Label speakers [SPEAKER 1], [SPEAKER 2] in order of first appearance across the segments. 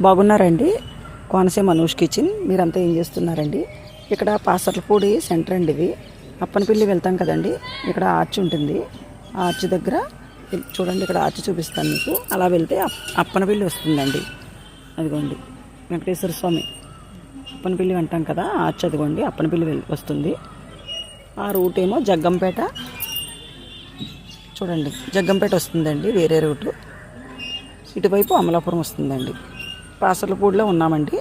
[SPEAKER 1] బాగున్నారండి. కోనసీమ అనూష్ కిచెన్. మీరంతా ఏం చేస్తున్నారండి? ఇక్కడ పాసర్లపూడి సెంటర్ అండి ఇవి అప్పనపల్లి వెళ్తాం కదండి. ఇక్కడ ఆర్చ్ ఉంటుంది. ఆర్చ్ దగ్గర చూడండి ఇక్కడ ఆర్చ్ చూపిస్తాను మీకు. అలా వెళ్తే అప్పనపల్లి వస్తుందండి. అదిగోండి. వెంకటేశ్వర స్వామి. అప్పనపల్లి అంటాం కదా ఆర్చ్ అదిగోండి అప్పనపల్లి వస్తుంది. ఆ రూట్ ఏమో జగ్గంపేట. చూడండి జగ్గంపేట వస్తుందండి వేరే రూటు. ఇటువైపు అమలాపురం వస్తుందండి. పాసర్లపూడిలో ఉన్నామండి.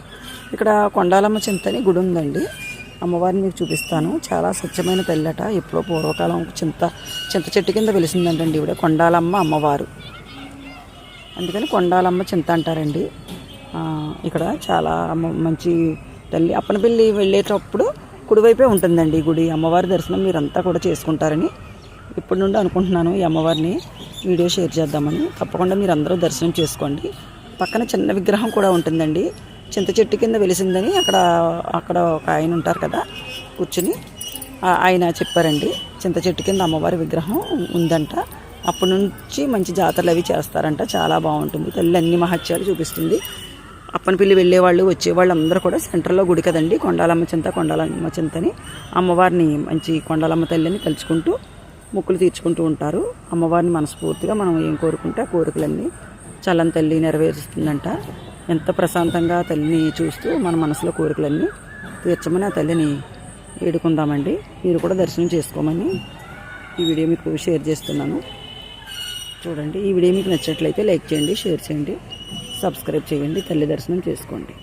[SPEAKER 1] ఇక్కడ కొండాలమ్మ చింతని గుడి ఉందండి. అమ్మవారిని మీకు చూపిస్తాను. చాలా స్వచ్ఛమైన తెల్లట. ఎప్పుడో పూర్వకాలం చింత చింత చెట్టు కింద వెలిసిందంటండి ఇవిడ కొండాలమ్మ అమ్మవారు. అందుకని కొండాలమ్మ చింత అంటారండి. ఇక్కడ చాలా అమ్మ- మంచి తల్లి అప్పనపల్లి వెళ్ళేటప్పుడు కుడివైపే ఉంటుందండి ఈ గుడి. అమ్మవారి దర్శనం మీరంతా కూడా చేసుకుంటారని ఇప్పటి నుండి అనుకుంటున్నాను ఈ అమ్మవారిని. వీడియో షేర్ చేద్దామని. తప్పకుండా మీరు అందరూ దర్శనం చేసుకోండి. పక్కన చిన్న విగ్రహం కూడా ఉంటుందండి. చింత చెట్టు కింద వెలిసిందని అక్కడ అక్కడ ఒక ఆయన ఉంటారు కదా కూర్చుని. ఆయన చెప్పారండి చింత చెట్టు కింద అమ్మవారి విగ్రహం ఉందంట. అప్పటి నుంచి మంచి జాతరలు అవి చేస్తారంట. చాలా బాగుంటుంది. తల్లి అన్ని మహత్యాలు చూపిస్తుంది. అప్పనపల్లి వెళ్ళేవాళ్ళు వచ్చేవాళ్ళు అందరూ కూడా సెంటర్లో గుడి కదండి. కొండాలమ్మ చింత కొండాలమ్మ చింతని అమ్మవారిని మంచి కొండాలమ్మ తల్లిని తలుచుకుంటూ మొక్కులు తీర్చుకుంటూ ఉంటారు. అమ్మవారిని మనస్ఫూర్తిగా మనం ఏం కోరుకుంటే ఆ కోరికలన్నీ చల్లని తల్లి నెరవేరుస్తుందంట. ఎంత ప్రశాంతంగా తల్లిని చూస్తూ మన మనసులో కోరికలన్నీ తీర్చమని ఆ తల్లిని వేడుకుందామండి. మీరు కూడా దర్శనం చేసుకోమని ఈ వీడియో మీకు షేర్ చేస్తున్నాను. చూడండి ఈ వీడియో మీకు నచ్చినట్లయితే లైక్ చేయండి షేర్ చేయండి సబ్స్క్రైబ్ చేయండి తల్లి దర్శనం చేసుకోండి.